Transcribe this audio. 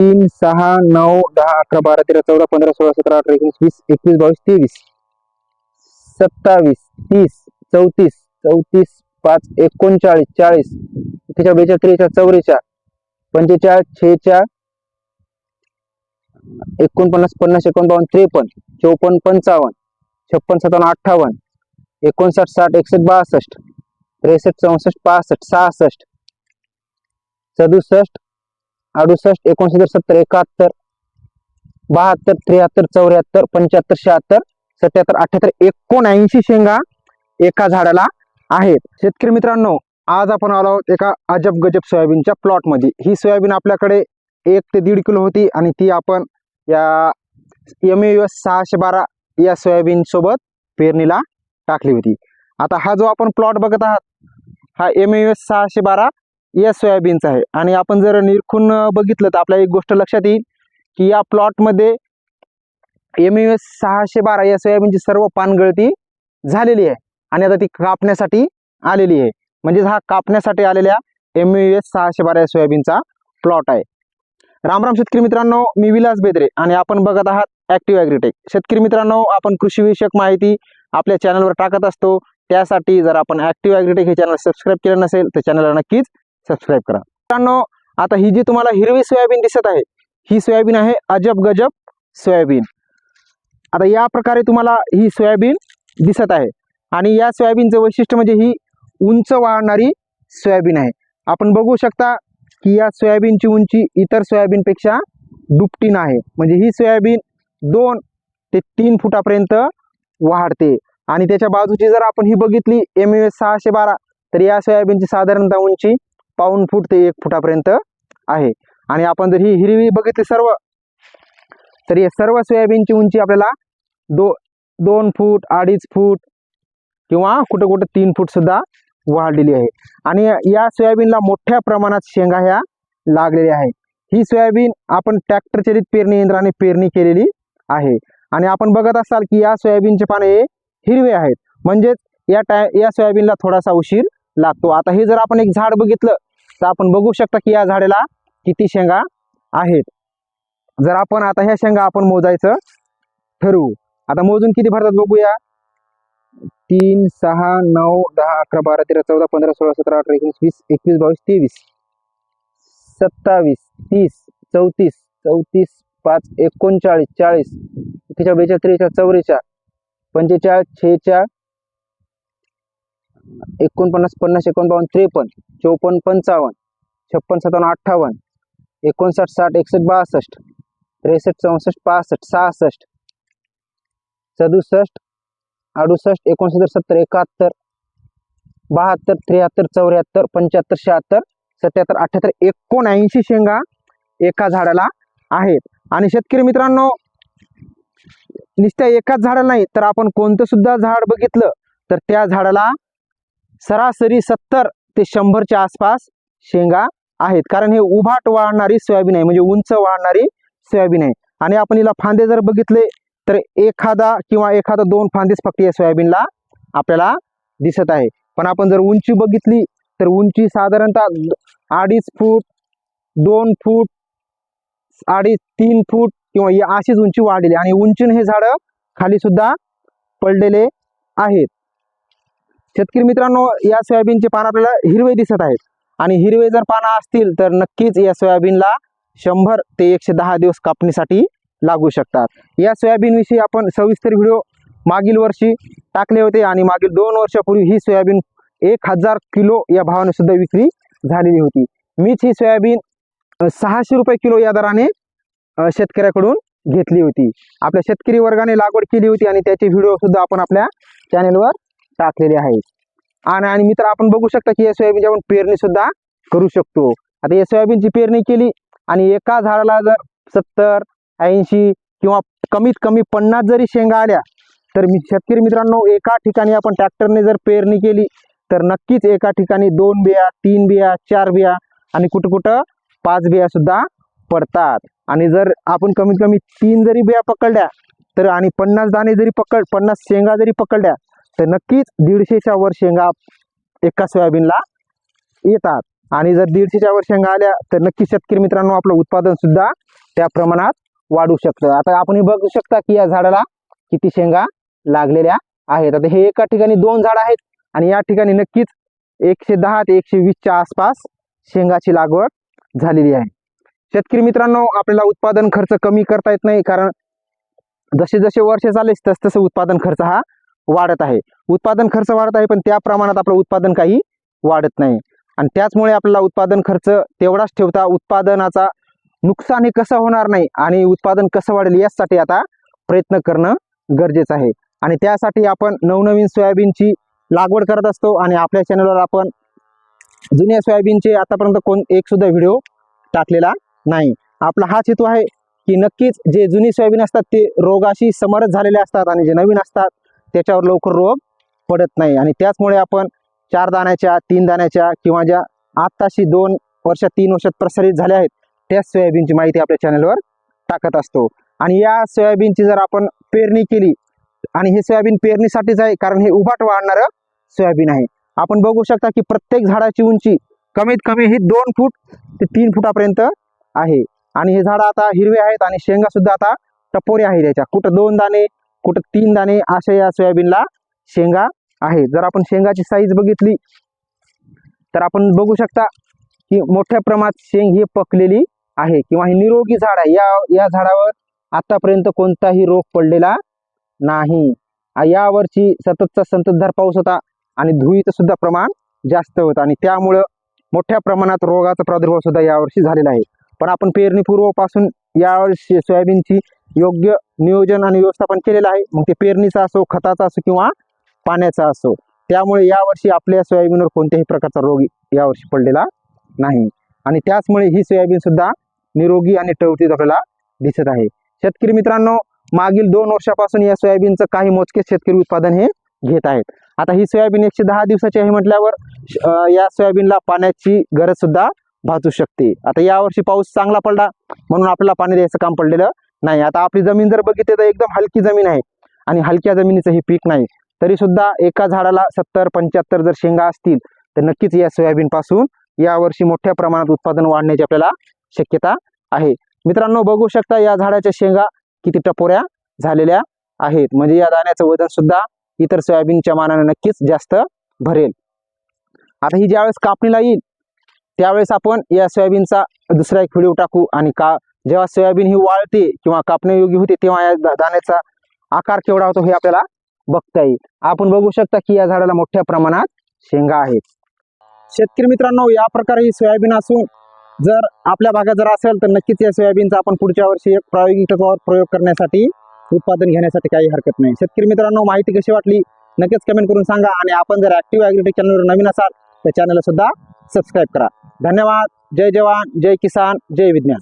तीन सहा नऊ दहा अकरा बारा तेरा चौदा पंधरा सोळा सतरा अठरा एकोणीस वीस एकवीस बावीस तेवीस सत्तावीस तीस चौतीस चौतीस पाच एकोणचाळीस चाळीस त्याच्या बेचाळीस त्रेचाळीस चौवेचाळीस पंचेचाळीस छेचाळीस एकोणपन्नास पन्नास एकोणबावन्न त्रेपन्न चौपन्न पंचावन्न छप्पन सत्तावन्न अठ्ठावन्न एकोणसाठ साठ एकसष्ट बासष्ट त्रेसष्ट चौसष्ट पासष्ट सहासष्ट सदुसष्ट अडुसष्ट एकोणसत्तर सत्तर एकाहत्तर बहात्तर त्र्याहत्तर चौऱ्याहत्तर पंच्याहत्तर शहात्तर सत्याहत्तर अठ्याहत्तर एकोणऐंशी शेंगा एका झाडाला आहेत. शेतकरी मित्रांनो आज आपण आलो आहोत एका अजब गजब सोयाबीनच्या प्लॉटमध्ये. ही सोयाबीन आपल्याकडे एक ते दीड किलो होती आणि ती आपण या एम एस सहाशे बारा या सोयाबीन सोबत पेरणीला टाकली होती. आता हा जो आपण प्लॉट बघत आहात हा एम एस सहाशे बारा या सोयाबीनचा आहे. आणि आपण जर निरखून बघितलं तर आपल्या एक गोष्ट लक्षात येईल की या प्लॉटमध्ये एम एस सहाशे बारा या सोयाबीनची सर्व पानगळती झालेली आहे. आणि आता ती कापण्यासाठी आलेली आहे. म्हणजेच हा कापण्यासाठी आलेल्या एम एस सहाशे बारा या सोयाबीनचा प्लॉट आहे. राम राम शेतकरी मित्रांनो मी विलास बेदरे आणि आपण बघत आहात ॲक्टिव्ह ॲग्रीटेक शेतकरी मित्रांनो आपण कृषीविषयक माहिती आपल्या चॅनलवर टाकत असतो. त्यासाठी जर आपण ॲक्टिव्ह ॲग्रीटेक हे चॅनल सबस्क्राईब केलं नसेल तर चॅनलला नक्कीच सबस्क्राईब करा. मित्रांनो आता ही जी तुम्हाला हिरवी सोयाबीन दिसत आहे ही सोयाबीन आहे अजब गजब सोयाबीन. आता या प्रकारे तुम्हाला ही सोयाबीन दिसत आहे. आणि या सोयाबीनचं वैशिष्ट्य म्हणजे ही उंच वाढणारी सोयाबीन आहे. आपण बघू शकता की या सोयाबीनची उंची इतर सोयाबीनपेक्षा दुपटीन आहे. म्हणजे ही सोयाबीन दोन ते तीन फुटापर्यंत वाढते. आणि त्याच्या बाजूची जर आपण ही बघितली एम एस सहाशे बारा तर या सोयाबीनची साधारणतः उंची पाऊन फूट ते एक फुटापर्यंत आहे. आणि आपण जर ही हिरवी बघितली सर्व तर या सर्व सोयाबीनची उंची आपल्याला दो दोन फूट अडीच फूट किंवा कुठं कुठं तीन फूट सुद्धा वाढलेली आहे. आणि या सोयाबीनला मोठ्या प्रमाणात शेंगा ह्या लागलेल्या आहेत. ही सोयाबीन आपण ट्रॅक्टरचलित पेरणी यंत्राने पेरणी केलेली आहे. आणि आपण बघत असाल की या सोयाबीनचे पाने हे हिरवे आहेत. म्हणजेच या टाय या सोयाबीनला थोडासा उशीर लागतो. आता हे जर आपण एक झाड बघितलं तर आपण बघू शकता की या झाडाला किती शेंगा आहेत. जर आपण आता ह्या शेंगा आपण मोजायचं ठरवू. आता मोजून किती भरतात बघूया. तीन सहा नऊ दहा अकरा बारा तेरा चौदा पंधरा सोळा सतरा अठरा एकोणीस वीस एकवीस बावीस तेवीस सत्तावीस तीस चौतीस चौतीस पाच एकोणचाळीस चाळीस एकेचाळीस बेचाळीस त्रेचाळीस चौवेचाळीस पंचेचाळीस छेचाळीस एकोणपन्नास पन्नास एकोणबावन्न त्रेपन्न चौपन्न पंचावन्न छप्पन सत्तावन्न अठ्ठावन्न एकोणसाठ साठ एकसष्ट बासष्ट त्रेसष्ट चौसष्ट पासष्ट सहासष्ट सदुसष्ट अडुसष्ट एकोणसत्तर सत्तर एकाहत्तर बहात्तर त्र्याहत्तर चौऱ्याहत्तर पंच्याहत्तर शहात्तर सत्याहत्तर अठ्याहत्तर एकोणऐंशी शेंगा एका झाडाला आहेत. आणि शेतकरी मित्रांनो नुसत्या एकाच झाडाला नाही तर आपण कोणतं सुद्धा झाड बघितलं तर त्या झाडाला सरासरी सत्तर ते शंभरच्या आसपास शेंगा आहेत. कारण हे उभाट वाढणारी सोयाबीन आहे. म्हणजे उंच वाढणारी सोयाबीन आहे. आणि आपण हिला फांदे जर बघितले तर एखादा किंवा एखादा दोन फांदेच फक्त या सोयाबीनला आपल्याला दिसत आहे. पण आपण जर उंची बघितली तर उंची साधारणतः अडीच फूट दोन फूट अडीच तीन फूट किंवा या अशीच उंची वाढलेली आणि उंचीने हे झाडं खाली सुद्धा पडलेले आहेत. शेतकरी मित्रांनो या सोयाबीनचे पान आपल्याला हिरवे दिसत आहेत. आणि हिरवे जर पानं असतील तर नक्कीच या सोयाबीनला शंभर ते एकशे दहा दिवस कापणीसाठी लागू शकतात. या सोयाबीनविषयी आपण सविस्तर व्हिडिओ मागील वर्षी टाकले होते आणि मागील दोन वर्षापूर्वी ही सोयाबीन एक हजार किलो या भावाने सुद्धा विक्री झालेली होती. मीच ही सोयाबीन सहाशे रुपये किलो या दराने शेतकऱ्याकडून घेतली होती. आपल्या शेतकरी वर्गाने लागवड केली होती आणि त्याचे व्हिडिओ सुद्धा आपण आपल्या चॅनेलवर टाकलेले आहे आणि आणि मित्र आपण बघू शकता की या सोयाबीनची आपण पेरणी सुद्धा करू शकतो. आता या सोयाबीनची पेरणी केली आणि एका झाडाला जर सत्तर ऐंशी किंवा कमीत कमी पन्नास जरी शेंगा आल्या तर मी शेतकरी मित्रांनो एका ठिकाणी आपण ट्रॅक्टरने जर पेरणी केली तर नक्कीच एका ठिकाणी दोन बिया तीन बिया चार बिया आणि कुठं कुठं पाच बिया सुद्धा पडतात. आणि जर आपण कमीत कमी तीन जरी बिया पकडल्या तर आणि पन्नास दाणे जरी पकड पन्नास शेंगा जरी पकडल्या तर नक्कीच दीडशेच्या वर शेंगा एका सोयाबीनला येतात. आणि जर दीडशेच्या वर शेंगा आल्या तर नक्की शेतकरी मित्रांनो आपलं उत्पादन सुद्धा त्या प्रमाणात वाढू शकतं. आता आपण हे बघू शकता की या झाडाला किती शेंगा लागलेल्या आहेत. आता हे एका ठिकाणी दोन झाड आहेत आणि या ठिकाणी नक्कीच एकशे दहा ते एकशे वीसच्या आसपास शेंगाची लागवड झालेली आहे. शेतकरी मित्रांनो आपल्याला उत्पादन खर्च कमी करता येत नाही कारण जसे जसे वर्ष चालेल तस तसं उत्पादन खर्च हा वाढत आहे. उत्पादन खर्च वाढत आहे पण त्या प्रमाणात आपलं उत्पादन काही वाढत नाही. आणि त्याचमुळे आपल्याला उत्पादन खर्च तेवढाच ठेवता उत्पादनाचा नुकसान हे कसं होणार नाही आणि उत्पादन कसं वाढेल यासाठी आता प्रयत्न करणं गरजेचं आहे. आणि त्यासाठी आपण नवनवीन सोयाबीनची लागवड करत असतो आणि आपल्या चॅनलवर आपण जुन्या सोयाबीनचे आतापर्यंत कोण एक सुद्धा व्हिडिओ टाकलेला नाही. आपला हाच हेतू आहे की नक्कीच जे जुनी सोयाबीन असतात ते रोगाशी समरस झालेले असतात आणि जे नवीन असतात त्याच्यावर लवकर रोग पडत नाही. आणि त्याचमुळे आपण चार दाण्याच्या तीन दाण्याच्या किंवा ज्या आत्ताशी दोन वर्षात तीन वर्षात प्रसारित झाल्या आहेत त्याच सोयाबीनची माहिती आपल्या चॅनलवर टाकत असतो. आणि या सोयाबीनची जर आपण पेरणी केली आणि हे सोयाबीन पेरणीसाठीच आहे कारण हे उभाट वाढणारं सोयाबीन आहे. आपण बघू शकता की प्रत्येक झाडाची उंची कमीत कमी ही दोन फूट ते तीन फुटापर्यंत आहे. आणि हे झाडं आता हिरवे आहेत आणि शेंगा सुद्धा आता टपोरे आहेत याच्या. कुठं दोन दाणे कुठं तीन दाणे अशा या सोयाबीनला शेंगा आहे. जर आपण शेंगाची साईज बघितली तर आपण बघू शकता की मोठ्या प्रमाणात शेंग ही पकलेली आहे. किंवा ही निरोगी झाड आहे. या या झाडावर आतापर्यंत कोणताही रोग पडलेला नाही. यावरची सततचा संततधार पाऊस होता आणि धुळीचं सुद्धा प्रमाण जास्त होतं. आणि त्यामुळं मोठ्या प्रमाणात रोगाचा प्रादुर्भाव सुद्धा यावर्षी झालेला आहे. पण आपण पेरणीपूर्वपासून यावर्षी सोयाबीनची योग्य नियोजन आणि व्यवस्थापन केलेलं आहे. मग ते पेरणीचा असो खताचा असो किंवा पाण्याचा असो. त्यामुळे यावर्षी आपल्या सोयाबीनवर कोणत्याही प्रकारचा रोग यावर्षी पडलेला नाही. आणि त्याचमुळे ही सोयाबीन सुद्धा निरोगी आणि टवटीत आपल्याला दिसत आहे. शेतकरी मित्रांनो मागील दोन वर्षापासून या सोयाबीनचं काही मोजके शेतकरी उत्पादन हे घेत आहेत. आता ही सोयाबीन एकशे दहा दिवसाची आहे म्हटल्यावर या सोयाबीनला पाण्याची गरज सुद्धा भासू शकते. आता यावर्षी पाऊस चांगला पडला म्हणून आपल्याला पाणी द्यायचं काम पडलेलं नाही आता आपली जमीन जर बघितली तर एकदम हलकी जमीन आहे आणि हलक्या जमिनीचं हे पीक नाही. तरी सुद्धा एका झाडाला सत्तर पंच्याहत्तर जर शेंगा असतील तर नक्कीच या सोयाबीन पासून यावर्षी मोठ्या प्रमाणात उत्पादन वाढण्याची आपल्याला शक्यता आहे. मित्रांनो बघू शकता या झाडाच्या शेंगा किती टपोऱ्या झालेल्या आहेत. म्हणजे या दाण्याचं वजन सुद्धा इतर सोयाबीनच्या मानाने नक्कीच जास्त भरेल. आता ही ज्यावेळेस कापणीला येईल त्यावेळेस आपण या सोयाबीनचा दुसरा एक व्हिडिओ टाकू आणि का जेव्हा सोयाबीन ही वाळते किंवा कापण्यायोग्य होते तेव्हा या दाण्याचा आकार केवढा होतो हे आपल्याला बघता येईल. आपण बघू शकता की या झाडाला मोठ्या प्रमाणात शेंगा आहेत. शेतकरी मित्रांनो या प्रकारे ही सोयाबीन असून जर आपल्या भागात जर असेल तर नक्कीच या सोयाबीनचा आपण पुढच्या वर्षी एक प्रायोगिक तत्वावर प्रयोग करण्यासाठी उत्पादन घेण्यासाठी काही हरकत नाही. शेतकरी मित्रांनो माहिती कशी वाटली? नक्कीच कमेंट करून सांगा आणि आपण जर ऍक्टिव्ह ॲग्रिटेक चॅनलवर नवीन असाल तर चॅनलला सुद्धा सबस्क्राईब करा. धन्यवाद. जय जवान. जय किसान. जय विज्ञान.